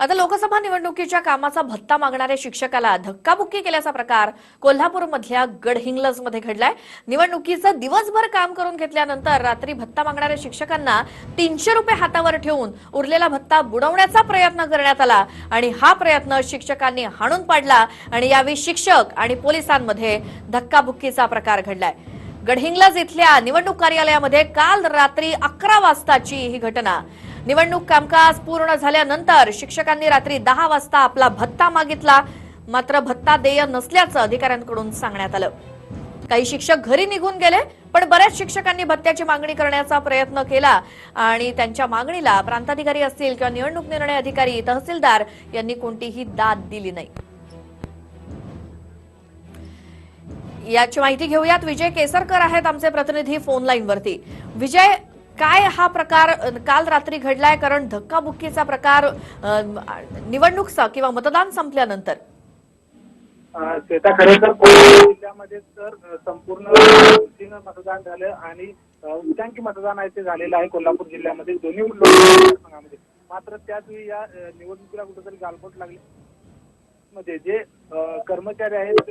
आता लोकसभा निवडणुकीच्या कामाचा भत्ता मागणाऱ्या शिक्षकाला धक्काबुक्की केल्याचा प्रकार कोल्हापूरमधल्या गडहिंग्लजमध्ये घडलाय. निवडणुकीचं दिवसभर काम करून घेतल्यानंतर रात्री भत्ता मागणाऱ्या शिक्षकांना तीनशे रुपये हातावर ठेवून उरलेला भत्ता बुडवण्याचा प्रयत्न करण्यात आला आणि हा प्रयत्न शिक्षकांनी हाणून पाडला आणि यावेळी शिक्षक आणि पोलिसांमध्ये धक्काबुक्कीचा प्रकार घडलाय. गडहिंग्लज इथल्या निवडणूक कार्यालयामध्ये काल रात्री अकरा वाजताची ही घटना. निवडणूक कामकाज पूर्ण झाल्यानंतर शिक्षकांनी रात्री दहा वाजता आपला भत्ता मागितला. मात्र भत्ता देय नसल्याचं अधिकाऱ्यांकडून सांगण्यात आलं. काही शिक्षक घरी निघून गेले पण बऱ्याच शिक्षकांनी भत्त्याची मागणी करण्याचा प्रयत्न केला आणि त्यांच्या मागणीला प्रांताधिकारी असतील किंवा निवडणूक निर्णय अधिकारी तहसीलदार यांनी कोणतीही दाद दिली नाही. याची माहिती घेऊयात. विजय केसरकर आहेत आमचे प्रतिनिधी फोन लाईनवरती. विजय काय हा प्रकार काल रात्री घडलाय? कारण धक्काबुक्कीचा प्रकार निवडणूकचा किंवा मतदान संपल्यानंतर. श्वेता खरं तर जिल्ह्यामध्ये तर संपूर्ण मतदान झालं आणि उच्चांकी मतदान आहे ते झालेलं आहे कोल्हापूर जिल्ह्यामध्ये. दोन्ही मतदारसंघामध्ये मात्र त्याच वेळी या निवडणुकीला कुठेतरी गालबोट लागली. मध्ये जे कर्मचारी आहेत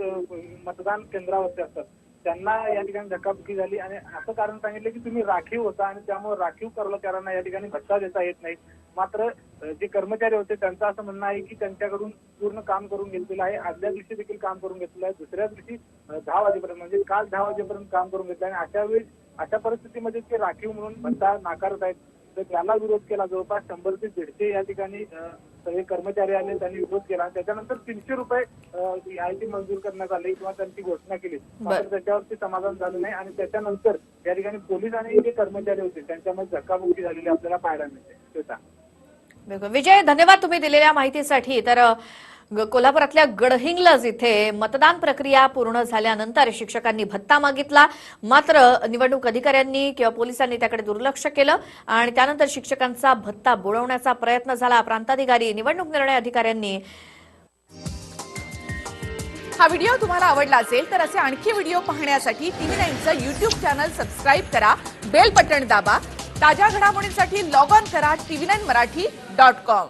मतदान केंद्रावरती असतात. त्यांना या ठिकाणी धक्काबुक्की झाली आणि असं कारण सांगितलं की तुम्ही राखीव होता आणि त्यामुळे राखीव कर्मचाऱ्यांना या ठिकाणी भत्ता देता येत नाही. मात्र जे कर्मचारी होते त्यांचं असं म्हणणं आहे की त्यांच्याकडून पूर्ण काम करून घेतलेलं आहे. आदल्या दिवशी देखील काम करून घेतलेलं आहे. दुसऱ्या दिवशी दहा वाजेपर्यंत म्हणजे काल दहा वाजेपर्यंत काम करून घेतलं आणि अशा वेळी अशा परिस्थितीमध्ये ते राखीव म्हणून भत्ता नाकारत आहेत. तर त्याला विरोध केला. जवळपास शंभर ते दीडशे या ठिकाणी सगळे कर्मचारी आले त्यांनी विरोध केला. त्याच्यानंतर तीनशे रुपये याची मंजूर करण्यात आली किंवा त्यांची घोषणा केली मात्र. त्याच्यावरती समाधान झालं नाही. आणि त्याच्यानंतर या ठिकाणी पोलीस आणि जे कर्मचारी होते त्यांच्यामध्ये धक्काबुक्की झालेली आपल्याला पाहायला मिळते. विजय धन्यवाद तुम्ही दिलेल्या माहितीसाठी. तर कोल्हापुरातल्या गडहिंग्लज इथे मतदान प्रक्रिया पूर्ण झाल्यानंतर शिक्षकांनी भत्ता मागितला. मात्र निवडणूक अधिकाऱ्यांनी किंवा पोलिसांनी त्याकडे दुर्लक्ष केलं आणि त्यानंतर शिक्षकांचा भत्ता बुडवण्याचा प्रयत्न झाला. प्रांताधिकारी निवडणूक निर्णय अधिकाऱ्यांनी हा व्हिडिओ तुम्हाला आवडला असेल तर असे आणखी व्हिडिओ पाहण्यासाठी टीव्ही नाईनचं युट्यूब चॅनल सबस्क्राईब करा. बेल बटन दाबा. ताज्या घडामोडींसाठी लॉग ऑन करा TV nine Marathi dot com.